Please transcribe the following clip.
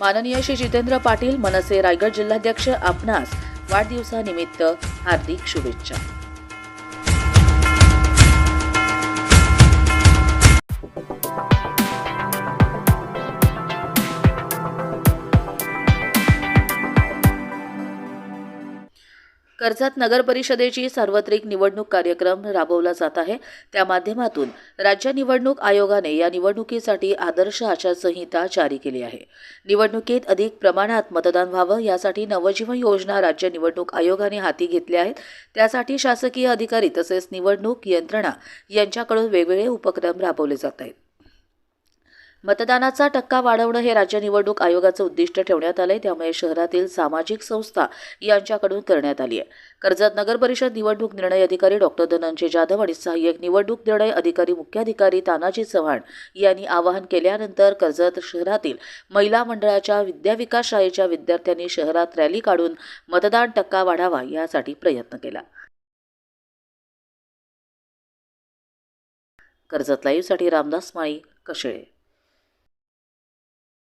माननीय श्री जितेंद्र पाटील मनसे रायगड जिल्हाध्यक्ष आपणास वाढदिवसानिमित्त हार्दिक शुभेच्छा. कर्जत नगर परिषदेची सार्वत्रिक निवडणूक कार्यक्रम राबवला जात आहे. त्या माध्यमातून राज्य निवडणूक आयोगाने या निवडणुकीसाठी आदर्श आचारसंहिता जारी केली आहे. निवडणुकीत अधिक प्रमाणात मतदान व्हावं यासाठी नवजीवन योजना राज्य निवडणूक आयोगाने हाती घेतल्या आहेत. त्यासाठी शासकीय अधिकारी तसेच निवडणूक यंत्रणा यांच्याकडून वेगवेगळे उपक्रम राबवले जात आहेत. मतदानाचा टक्का वाढवणं हे राज्य निवडणूक आयोगाचं उद्दिष्ट ठेवण्यात आलंय. त्यामुळे शहरातील सामाजिक संस्था यांच्याकडून करण्यात आली आहे. कर्जत नगर परिषद निवडणूक निर्णय अधिकारी डॉक्टर धनंजय जाधव आणि सहाय्यक निवडणूक निर्णय अधिकारी मुख्याधिकारी तानाजी चव्हाण यांनी आवाहन केल्यानंतर कर्जत शहरातील महिला मंडळाच्या विद्याविकास शाळेच्या विद्यार्थ्यांनी शहरात रॅली काढून मतदान टक्का वाढावा यासाठी प्रयत्न केला. कर्जत लाईव्हसाठी रामदास माळी कशेळे.